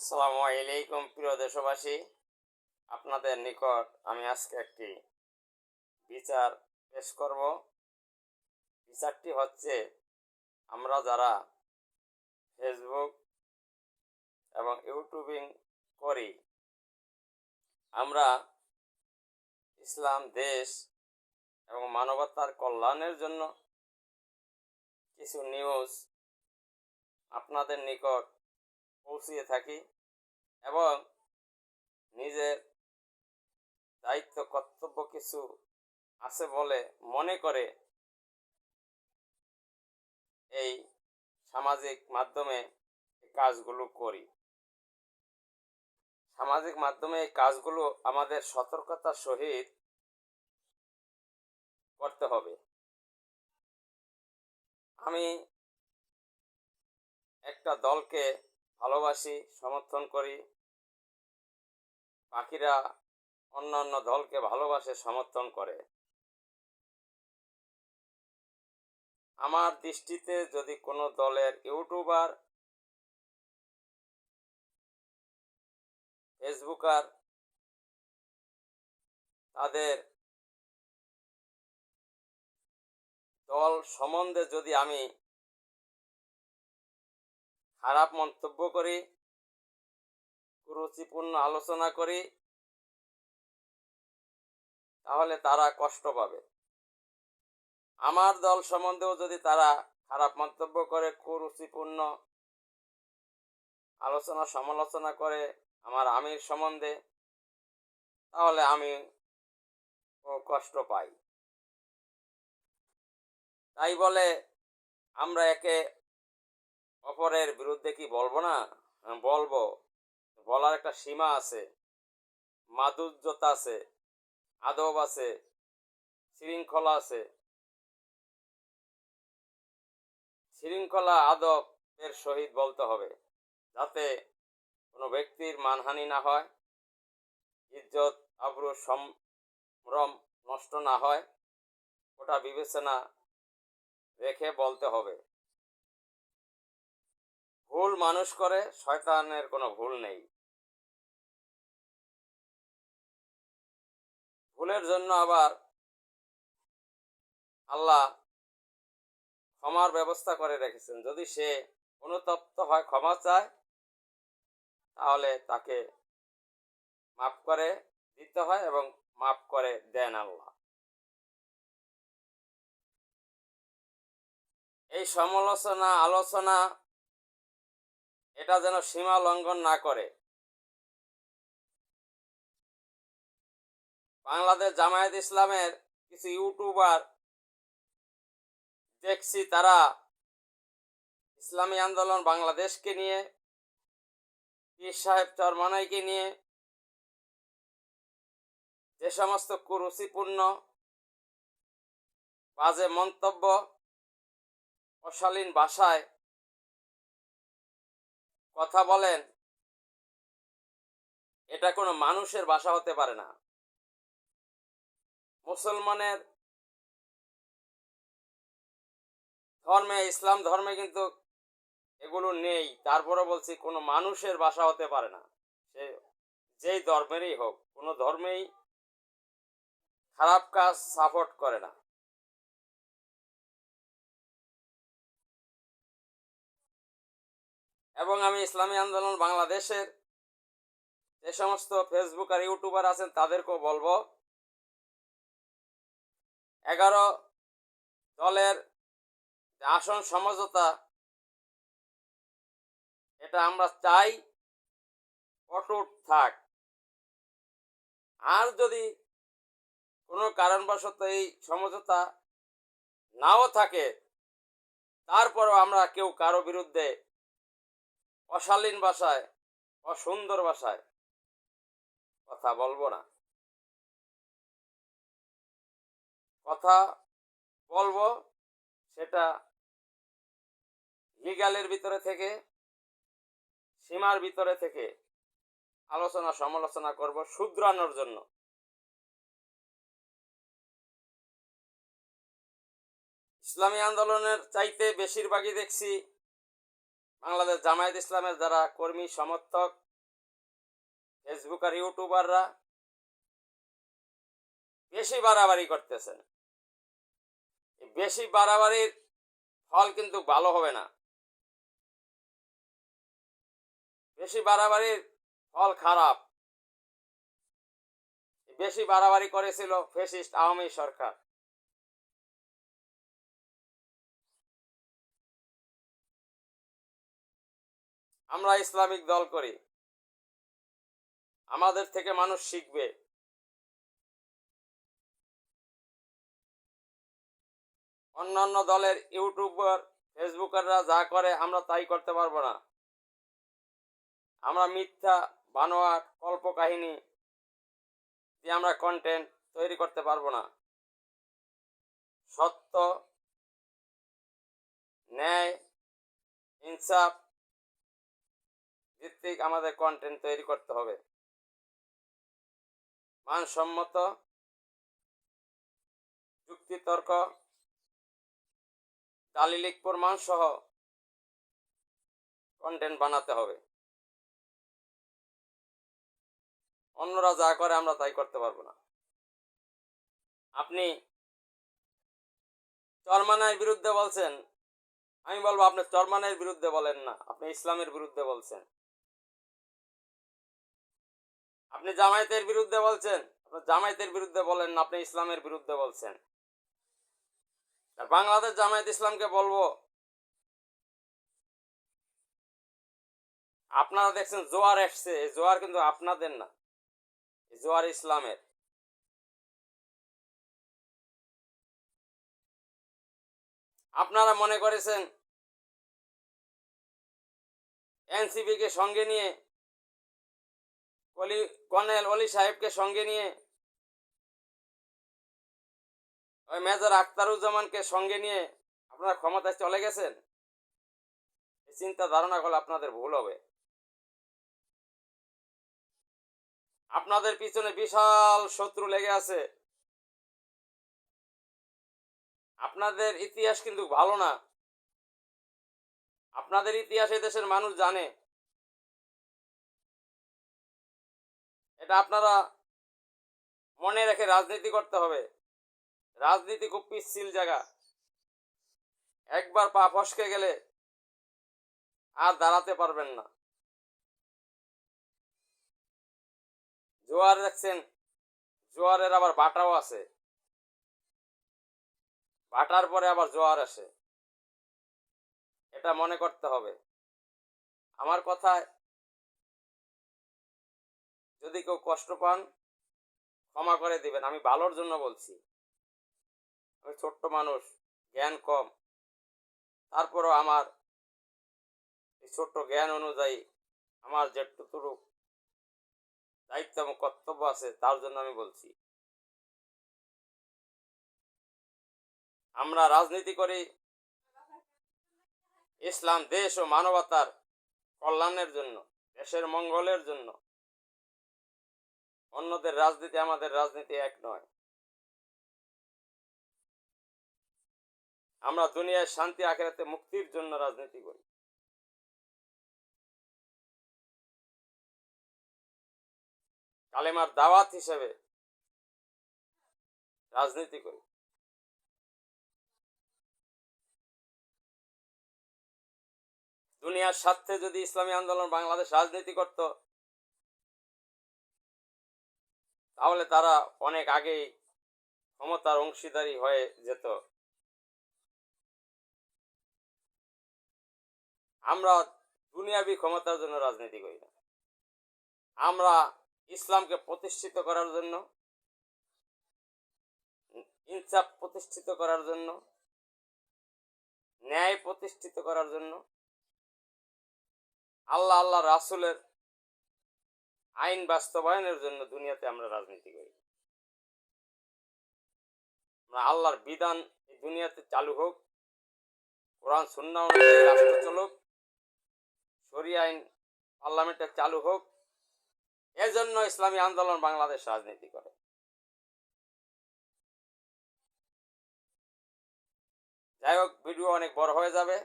আসসালামু আলাইকুম, প্রিয় দেশবাসী। আপনাদের নিকট আমি আজকে একটি বিচার পেশ করব। বিচারটি হচ্ছে, আমরা যারা ফেসবুক এবং ইউটিউবিং করি, আমরা ইসলাম, দেশ এবং মানবতার কল্যাণের জন্য কিছু নিউজ আপনাদের নিকট পৌঁছিয়ে থাকি এবং নিজের দায়িত্ব, কর্তব্য কিছু আছে বলে মনে করে এই সামাজিক মাধ্যমে কাজগুলো করি। সামাজিক মাধ্যমে এই কাজগুলো আমাদের সতর্কতার সহিত করতে হবে। আমি একটা দলকে ভালোবাসি, সমর্থন করি। পাখিরা অন্য অন্য দলকে ভালোবাসে, সমর্থন করে। আমার দৃষ্টিতে যদি কোনো দলের ইউটিউবার, ফেসবুকার তাদের দল সম্বন্ধে যদি আমি খারাপ মন্তব্য করি, কুরুচিপূর্ণ আলোচনা করি, তাহলে তারা কষ্ট পাবে। আমার দল সম্বন্ধেও যদি তারা খারাপ মন্তব্য করে, কুরুচিপূর্ণ আলোচনা, সমালোচনা করে আমার আমির সম্বন্ধে, তাহলে আমি কষ্ট পাই। তাই বলে আমরা একে অপরের বিরুদ্ধে কি বলব না? হ্যাঁ, বলব। বলার একটা সীমা আছে। মাধুর্যতা আছে। আদব আছে। শৃঙ্খলা আছে। শৃঙ্খলা আদব এর সহিত বলতে হবে যাতে কোনো ব্যক্তির মানহানি না হয় ইজ্জত আব্রু সম্ভ্রম নষ্ট না হয়। ওটা বিবেচনা রেখে বলতে হবে। ভুল মানুষ করে, শয়তানের কোনো ভুল নেই। ভুলের জন্য আবার আল্লাহ ক্ষমার ব্যবস্থা করে রেখেছেন। যদি সে অনুতপ্ত হয়, ক্ষমা চায়, তাহলে তাকে মাফ করে দিতে হয় এবং মাফ করে দেন আল্লাহ। এই সমালোচনা, আলোচনা এটা যেন সীমা লঙ্ঘন না করে। বাংলাদেশ জামায়াত ইসলামের কিছু ইউটিউবার দেখছি, তারা ইসলামী আন্দোলন বাংলাদেশকে নিয়ে, পীর সাহেব চরমানাইকে নিয়ে, যে সমস্ত কুরুচিপূর্ণ, বাজে মন্তব্য, অশালীন ভাষায় কথা বলেন। এটা কোনো মানুষের ভাষা হতে পারে না। মুসলমানের ধর্মে, ইসলাম ধর্মে কিন্তু এগুলো নেই। তারপরে বলছি, কোনো মানুষের ভাষা হতে পারে না। সে যেই ধর্মেরই হোক, কোনো ধর্মেই খারাপ কাজ সাপোর্ট করে না। এবং আমি ইসলামী আন্দোলন বাংলাদেশের যে সমস্ত ফেসবুক আর ইউটিউবার আছেন তাদেরকেও বলব, এগারো দলের আসন সমঝোতা, এটা আমরা চাই অটুট থাক। আর যদি কোনো কারণবশত এই সমঝোতা নাও থাকে, তারপরও আমরা কেউ কারও বিরুদ্ধে অশালীন ভাষায়, অসুন্দর ভাষায় কথা বলব না। কথা বলব সেটা লিগালের ভিতরে থেকে, সীমার ভিতরে থেকে আলোচনা সমালোচনা করব শুধরানোর জন্য। ইসলামী আন্দোলনের চাইতে বেশিরভাগই দেখছি বাংলাদেশ জামায়াত ইসলামের যারা কর্মী, সমর্থক ফেসবুক আর ইউটিউবাররা বেশি বাড়াবাড়ি করতেছেন বেশি বাড়াবাড়ির ফল কিন্তু ভালো হবে না। বেশি বাড়াবাড়ির ফল খারাপ। বেশি বাড়াবাড়ি করেছিল ফেসিস্ট আওয়ামী সরকার। আমরা ইসলামিক দল করি। আমাদের থেকে মানুষ শিখবে। অন্যান্য দলের ইউটিউবার, ফেসবুকাররা যা করে, আমরা তাই করতে পারব না। আমরা মিথ্যা, বানোয়াট কল্প কাহিনী দিয়ে আমরা কন্টেন্ট তৈরি করতে পারব না। সত্য, ন্যায়, ইনসাফ ভিত্তিক আমাদের কন্টেন্ট তৈরি করতে হবে। মানসম্মত, যুক্তিতর্ক, দালিলিক প্রমাণ সহ কন্টেন্ট বানাতে হবে। অন্যরা যা করে আমরা তাই করতে পারব না। আপনি চরমানের বিরুদ্ধে বলছেন, আমি বলব আপনি চরমানের বিরুদ্ধে বলেন না, আপনি ইসলামের বিরুদ্ধে বলছেন। আপনি জামায়াতের বিরুদ্ধে বলছেন? আপনি জামায়াতের বিরুদ্ধে বলেন না, আপনি ইসলামের বিরুদ্ধে বলছেন। আর বাংলাদেশ জামায়াত ইসলামকে বলব, আপনারা দেখছেন জোয়ার এসছে, এই জোয়ার কিন্তু আপনাদের না জোয়ার ইসলামের। আপনারা মনে করেছেন এনসিপি কে সঙ্গে নিয়ে অলি কর্নেল অলি সাহেবকে সঙ্গে নিয়ে, ওই মেজর আখতারুজ্জামানকে সঙ্গে নিয়ে আপনারা ক্ষমতায় চলে গেছেন? এই চিন্তা ধারণা করলে আপনাদের ভুল হবে। আপনাদের পিছনে বিশাল শত্রু লেগে আছে। আপনাদের ইতিহাস কিন্তু ভালো না। আপনাদের ইতিহাস এই দেশের মানুষ জানে। এটা আপনারা মনে রেখে রাজনীতি করতে হবে। রাজনীতি খুব পিচ্ছিল জায়গা। একবার পা ফসকে গেলে আর দাঁড়াতে পারবেন না। জোয়ার দেখছেন, জোয়ারের আবার বাটাও আছে। বাটার পরে আবার জোয়ার আসে। এটা মনে করতে হবে। আমার কথায় যদি কেউ কষ্ট পান, ক্ষমা করে দিবেন। আমি ভালোর জন্য বলছি। আমি ছোট্ট মানুষ, জ্ঞান কম। তারপরও আমার এই ছোট্ট জ্ঞান অনুযায়ী আমার যেটুকু দায়িত্ব এবং কর্তব্য আছে, তার জন্য আমি বলছি। আমরা রাজনীতি করি। ইসলাম দেশ ও মানবতার কল্যাণের জন্য, দেশের মঙ্গলের জন্য। অন্যদের রাজনীতি আমাদের রাজনীতি এক নয়। আমরা দুনিয়ায় শান্তি, আখেরাতে মুক্তির জন্য রাজনীতি করি। কালেমার দাওয়াত হিসেবে রাজনীতি করি। দুনিয়ার স্বার্থে যদি ইসলামী আন্দোলন বাংলাদেশ রাজনীতি করত তাহলে তারা অনেক আগেই ক্ষমতার অংশীদারি হয়ে যেত। আমরা দুনিয়াবি ক্ষমতার জন্য রাজনীতি করি না। আমরা ইসলামকে প্রতিষ্ঠিত করার জন্য, ইনসাফ প্রতিষ্ঠিত করার জন্য, ন্যায় প্রতিষ্ঠিত করার জন্য, আল্লাহ আল্লাহ রাসুলের আইন বাস্তবায়নের জন্য দুনিয়াতে আমরা রাজনীতি করি। আমরা আল্লাহর বিধান এই দুনিয়াতে চালু হোক, কোরআন সুন্না রাষ্ট্র চলুক সরি আইন পার্লামেন্টে চালু হোক, এজন্য ইসলামী আন্দোলন বাংলাদেশ রাজনীতি করে। যাই হোক, ভিডিও অনেক বড় হয়ে যাবে।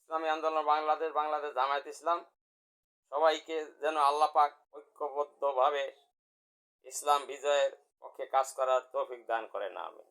ইসলামী আন্দোলন বাংলাদেশ বাংলাদেশ জামায়াত ইসলাম। সবাইকে যেন আল্লাহ পাক ঐক্যবদ্ধভাবে ইসলাম বিজয়ের পক্ষে কাজ করার তৌফিক দান করে না আমি